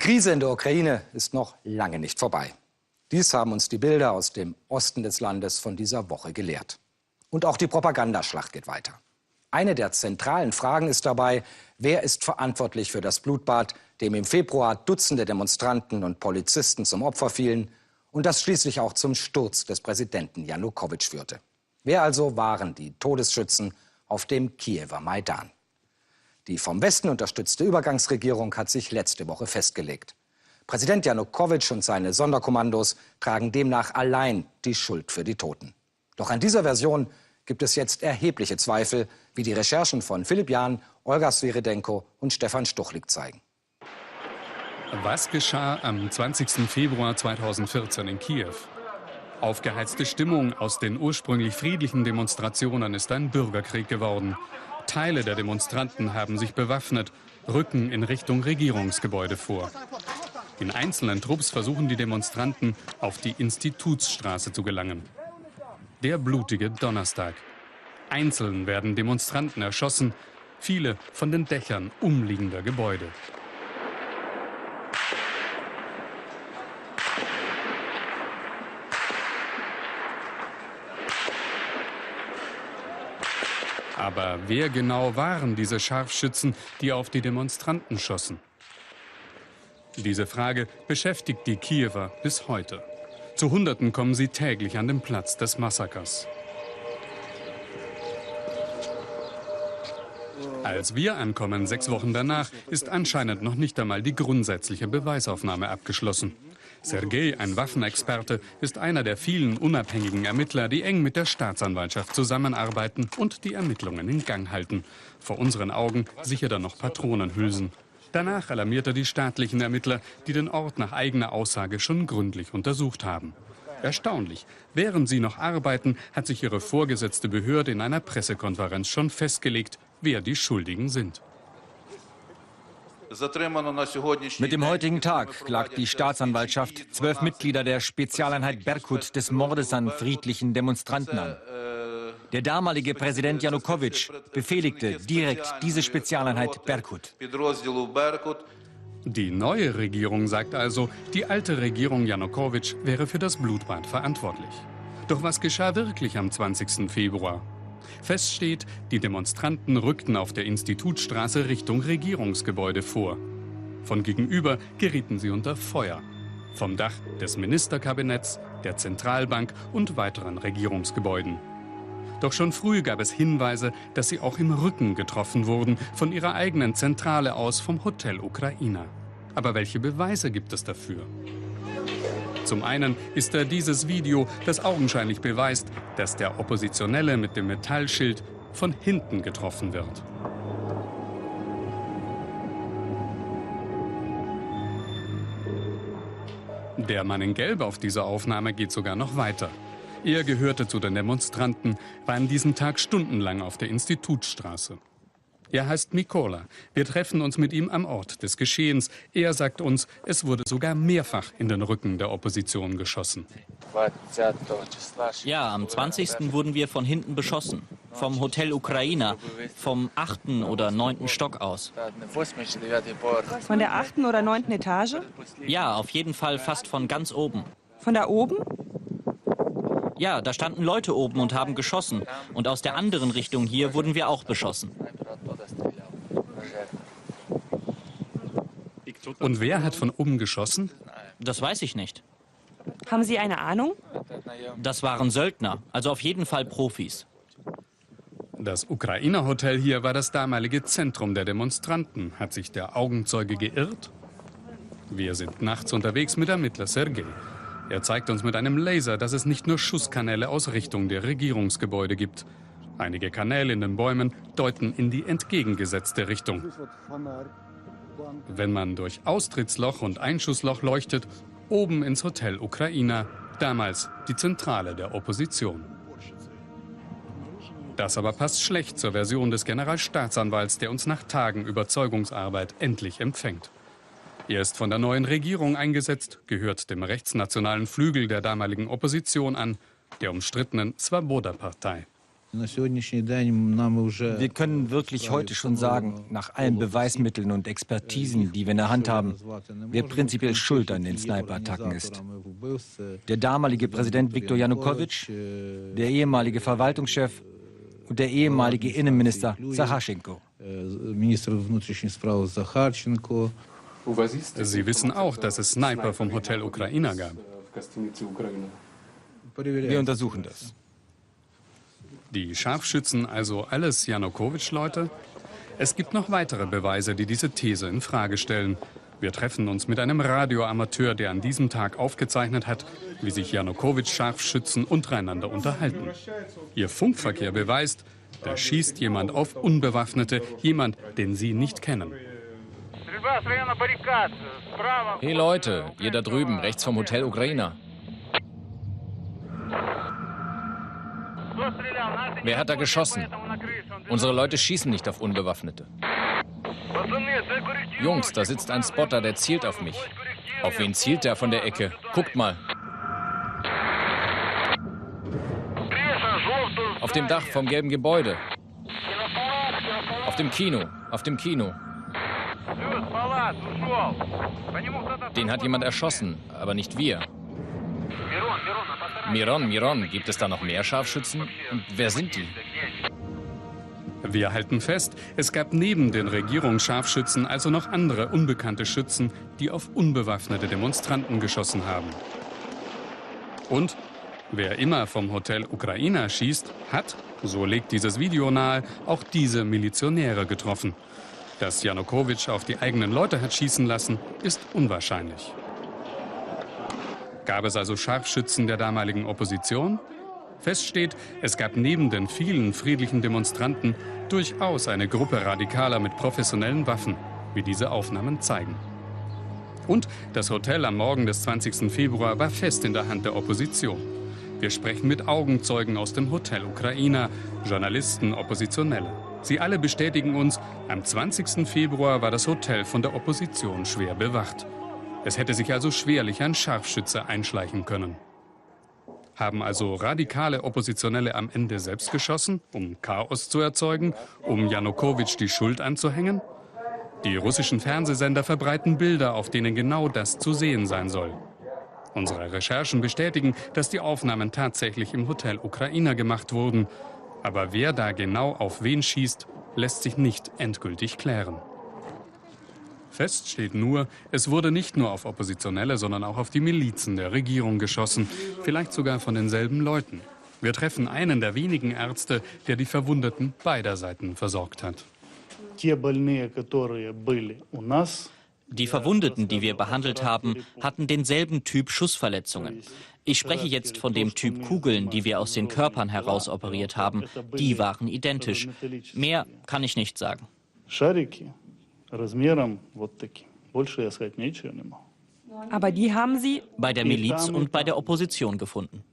Die Krise in der Ukraine ist noch lange nicht vorbei. Dies haben uns die Bilder aus dem Osten des Landes von dieser Woche gelehrt. Und auch die Propagandaschlacht geht weiter. Eine der zentralen Fragen ist dabei, wer ist verantwortlich für das Blutbad, dem im Februar Dutzende Demonstranten und Polizisten zum Opfer fielen und das schließlich auch zum Sturz des Präsidenten Janukowitsch führte. Wer also waren die Todesschützen auf dem Kiewer Maidan? Die vom Westen unterstützte Übergangsregierung hat sich letzte Woche festgelegt. Präsident Janukowitsch und seine Sonderkommandos tragen demnach allein die Schuld für die Toten. Doch an dieser Version gibt es jetzt erhebliche Zweifel, wie die Recherchen von Philipp Jahn, Olga Sviridenko und Stefan Stuchlik zeigen. Was geschah am 20. Februar 2014 in Kiew? Aufgeheizte Stimmung aus den ursprünglich friedlichen Demonstrationen ist ein Bürgerkrieg geworden. Teile der Demonstranten haben sich bewaffnet, rücken in Richtung Regierungsgebäude vor. In einzelnen Trupps versuchen die Demonstranten, auf die Institutsstraße zu gelangen. Der blutige Donnerstag. Einzeln werden Demonstranten erschossen, viele von den Dächern umliegender Gebäude. Aber wer genau waren diese Scharfschützen, die auf die Demonstranten schossen? Diese Frage beschäftigt die Kiewer bis heute. Zu Hunderten kommen sie täglich an den Platz des Massakers. Als wir ankommen, sechs Wochen danach, ist anscheinend noch nicht einmal die grundsätzliche Beweisaufnahme abgeschlossen. Sergei, ein Waffenexperte, ist einer der vielen unabhängigen Ermittler, die eng mit der Staatsanwaltschaft zusammenarbeiten und die Ermittlungen in Gang halten. Vor unseren Augen sichert er noch Patronenhülsen. Danach alarmiert er die staatlichen Ermittler, die den Ort nach eigener Aussage schon gründlich untersucht haben. Erstaunlich. Während sie noch arbeiten, hat sich ihre vorgesetzte Behörde in einer Pressekonferenz schon festgelegt, wer die Schuldigen sind. Mit dem heutigen Tag klagt die Staatsanwaltschaft zwölf Mitglieder der Spezialeinheit Berkut des Mordes an friedlichen Demonstranten an. Der damalige Präsident Janukowitsch befehligte direkt diese Spezialeinheit Berkut. Die neue Regierung sagt also, die alte Regierung Janukowitsch wäre für das Blutbad verantwortlich. Doch was geschah wirklich am 20. Februar? Fest steht, die Demonstranten rückten auf der Institutstraße Richtung Regierungsgebäude vor. Von gegenüber gerieten sie unter Feuer. Vom Dach des Ministerkabinetts, der Zentralbank und weiteren Regierungsgebäuden. Doch schon früh gab es Hinweise, dass sie auch im Rücken getroffen wurden, von ihrer eigenen Zentrale aus vom Hotel Ukraina. Aber welche Beweise gibt es dafür? Zum einen ist da dieses Video, das augenscheinlich beweist, dass der Oppositionelle mit dem Metallschild von hinten getroffen wird. Der Mann in Gelb auf dieser Aufnahme geht sogar noch weiter. Er gehörte zu den Demonstranten, war an diesem Tag stundenlang auf der Institutsstraße. Er heißt Mikola. Wir treffen uns mit ihm am Ort des Geschehens. Er sagt uns, es wurde sogar mehrfach in den Rücken der Opposition geschossen. Ja, am 20. wurden wir von hinten beschossen. Vom Hotel Ukraina, vom 8. oder 9. Stock aus. Von der 8. oder 9. Etage? Ja, auf jeden Fall fast von ganz oben. Von da oben? Ja, da standen Leute oben und haben geschossen. Und aus der anderen Richtung hier wurden wir auch beschossen. Und wer hat von oben geschossen? Das weiß ich nicht. Haben Sie eine Ahnung? Das waren Söldner, also auf jeden Fall Profis. Das Ukrainer-Hotel hier war das damalige Zentrum der Demonstranten. Hat sich der Augenzeuge geirrt? Wir sind nachts unterwegs mit Ermittler Sergei. Er zeigt uns mit einem Laser, dass es nicht nur Schusskanäle aus Richtung der Regierungsgebäude gibt. Einige Kanäle in den Bäumen deuten in die entgegengesetzte Richtung. Wenn man durch Austrittsloch und Einschussloch leuchtet, oben ins Hotel Ukraina, damals die Zentrale der Opposition. Das aber passt schlecht zur Version des Generalstaatsanwalts, der uns nach Tagen Überzeugungsarbeit endlich empfängt. Er ist von der neuen Regierung eingesetzt, gehört dem rechtsnationalen Flügel der damaligen Opposition an, der umstrittenen Svoboda-Partei. Wir können wirklich heute schon sagen, nach allen Beweismitteln und Expertisen, die wir in der Hand haben, wer prinzipiell schuld an den Sniper-Attacken ist. Der damalige Präsident Viktor Janukowitsch, der ehemalige Verwaltungschef und der ehemalige Innenminister Sachaschenko. Sie wissen auch, dass es Sniper vom Hotel Ukraina gab. Wir untersuchen das. Die Scharfschützen also alles Janukowitsch-Leute? Es gibt noch weitere Beweise, die diese These in Frage stellen. Wir treffen uns mit einem Radioamateur, der an diesem Tag aufgezeichnet hat, wie sich Janukowitsch-Scharfschützen untereinander unterhalten. Ihr Funkverkehr beweist, da schießt jemand auf Unbewaffnete, jemand, den sie nicht kennen. Hey Leute, ihr da drüben, rechts vom Hotel Ukraina. Wer hat da geschossen? Unsere Leute schießen nicht auf Unbewaffnete. Jungs, da sitzt ein Spotter, der zielt auf mich. Auf wen zielt der von der Ecke? Guckt mal. Auf dem Dach vom gelben Gebäude. Auf dem Kino. Auf dem Kino. Den hat jemand erschossen, aber nicht wir. Miron, Miron, gibt es da noch mehr Scharfschützen? Und wer sind die? Wir halten fest, es gab neben den Regierungsscharfschützen also noch andere unbekannte Schützen, die auf unbewaffnete Demonstranten geschossen haben. Und wer immer vom Hotel Ukraina schießt, hat, so legt dieses Video nahe, auch diese Milizionäre getroffen. Dass Janukowitsch auf die eigenen Leute hat schießen lassen, ist unwahrscheinlich. Gab es also Scharfschützen der damaligen Opposition? Fest steht, es gab neben den vielen friedlichen Demonstranten durchaus eine Gruppe Radikaler mit professionellen Waffen, wie diese Aufnahmen zeigen. Und das Hotel am Morgen des 20. Februar war fest in der Hand der Opposition. Wir sprechen mit Augenzeugen aus dem Hotel Ukraina, Journalisten, Oppositionelle. Sie alle bestätigen uns, am 20. Februar war das Hotel von der Opposition schwer bewacht. Es hätte sich also schwerlich ein Scharfschütze einschleichen können. Haben also radikale Oppositionelle am Ende selbst geschossen, um Chaos zu erzeugen, um Janukowitsch die Schuld anzuhängen? Die russischen Fernsehsender verbreiten Bilder, auf denen genau das zu sehen sein soll. Unsere Recherchen bestätigen, dass die Aufnahmen tatsächlich im Hotel Ukraina gemacht wurden. Aber wer da genau auf wen schießt, lässt sich nicht endgültig klären. Fest steht nur, es wurde nicht nur auf Oppositionelle, sondern auch auf die Milizen der Regierung geschossen, vielleicht sogar von denselben Leuten. Wir treffen einen der wenigen Ärzte, der die Verwundeten beider Seiten versorgt hat. Die Verwundeten, die wir behandelt haben, hatten denselben Typ Schussverletzungen. Ich spreche jetzt von dem Typ Kugeln, die wir aus den Körpern heraus operiert haben. Die waren identisch. Mehr kann ich nicht sagen размером aber die haben Sie bei der Miliz und bei der Opposition gefunden.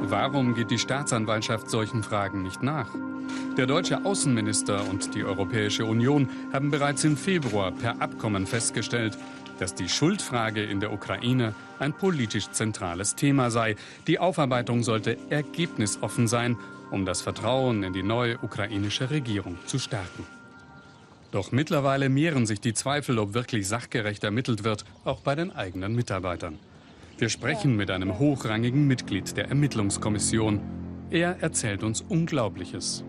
Warum geht die Staatsanwaltschaft solchen Fragen nicht nach? Der deutsche Außenminister und die Europäische Union haben bereits im Februar per Abkommen festgestellt, dass die Schuldfrage in der Ukraine ein politisch zentrales Thema sei. Die Aufarbeitung sollte ergebnisoffen sein, um das Vertrauen in die neue ukrainische Regierung zu stärken. Doch mittlerweile mehren sich die Zweifel, ob wirklich sachgerecht ermittelt wird, auch bei den eigenen Mitarbeitern. Wir sprechen mit einem hochrangigen Mitglied der Ermittlungskommission. Er erzählt uns Unglaubliches.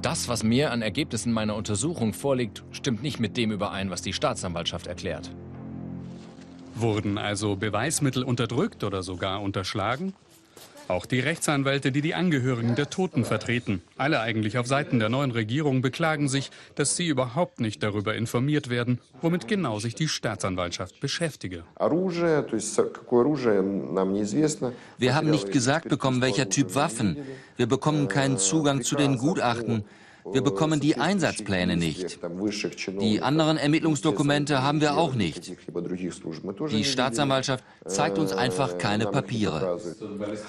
Das, was mir an Ergebnissen meiner Untersuchung vorliegt, stimmt nicht mit dem überein, was die Staatsanwaltschaft erklärt. Wurden also Beweismittel unterdrückt oder sogar unterschlagen? Auch die Rechtsanwälte, die die Angehörigen der Toten vertreten, alle eigentlich auf Seiten der neuen Regierung, beklagen sich, dass sie überhaupt nicht darüber informiert werden, womit genau sich die Staatsanwaltschaft beschäftige. Wir haben nicht gesagt bekommen, welcher Typ Waffen. Wir bekommen keinen Zugang zu den Gutachten. Wir bekommen die Einsatzpläne nicht. Die anderen Ermittlungsdokumente haben wir auch nicht. Die Staatsanwaltschaft zeigt uns einfach keine Papiere.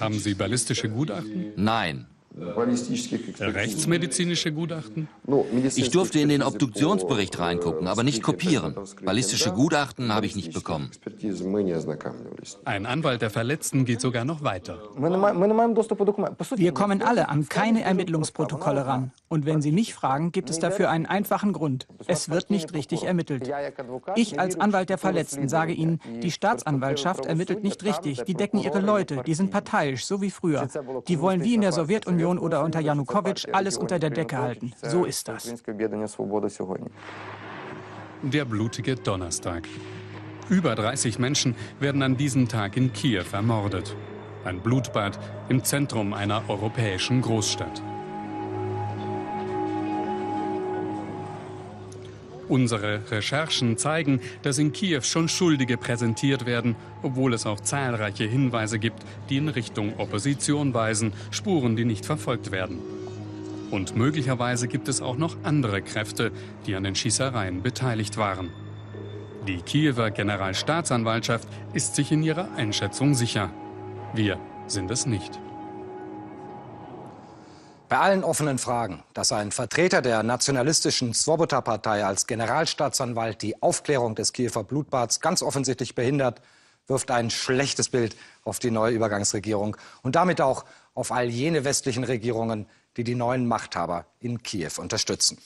Haben Sie ballistische Gutachten? Nein. Rechtsmedizinische Gutachten? Ich durfte in den Obduktionsbericht reingucken, aber nicht kopieren. Ballistische Gutachten habe ich nicht bekommen. Ein Anwalt der Verletzten geht sogar noch weiter. Wir kommen alle an keine Ermittlungsprotokolle ran. Und wenn Sie mich fragen, gibt es dafür einen einfachen Grund. Es wird nicht richtig ermittelt. Ich als Anwalt der Verletzten sage Ihnen, die Staatsanwaltschaft ermittelt nicht richtig. Die decken ihre Leute, die sind parteiisch, so wie früher. Die wollen wie in der Sowjetunion oder unter Janukowitsch alles unter der Decke halten. So ist das. Der blutige Donnerstag. Über 30 Menschen werden an diesem Tag in Kiew ermordet. Ein Blutbad im Zentrum einer europäischen Großstadt. Unsere Recherchen zeigen, dass in Kiew schon Schuldige präsentiert werden, obwohl es auch zahlreiche Hinweise gibt, die in Richtung Opposition weisen, Spuren, die nicht verfolgt werden. Und möglicherweise gibt es auch noch andere Kräfte, die an den Schießereien beteiligt waren. Die Kiewer Generalstaatsanwaltschaft ist sich in ihrer Einschätzung sicher. Wir sind es nicht. Bei allen offenen Fragen, dass ein Vertreter der nationalistischen Swoboda-Partei als Generalstaatsanwalt die Aufklärung des Kiewer Blutbads ganz offensichtlich behindert, wirft ein schlechtes Bild auf die neue Übergangsregierung und damit auch auf all jene westlichen Regierungen, die die neuen Machthaber in Kiew unterstützen.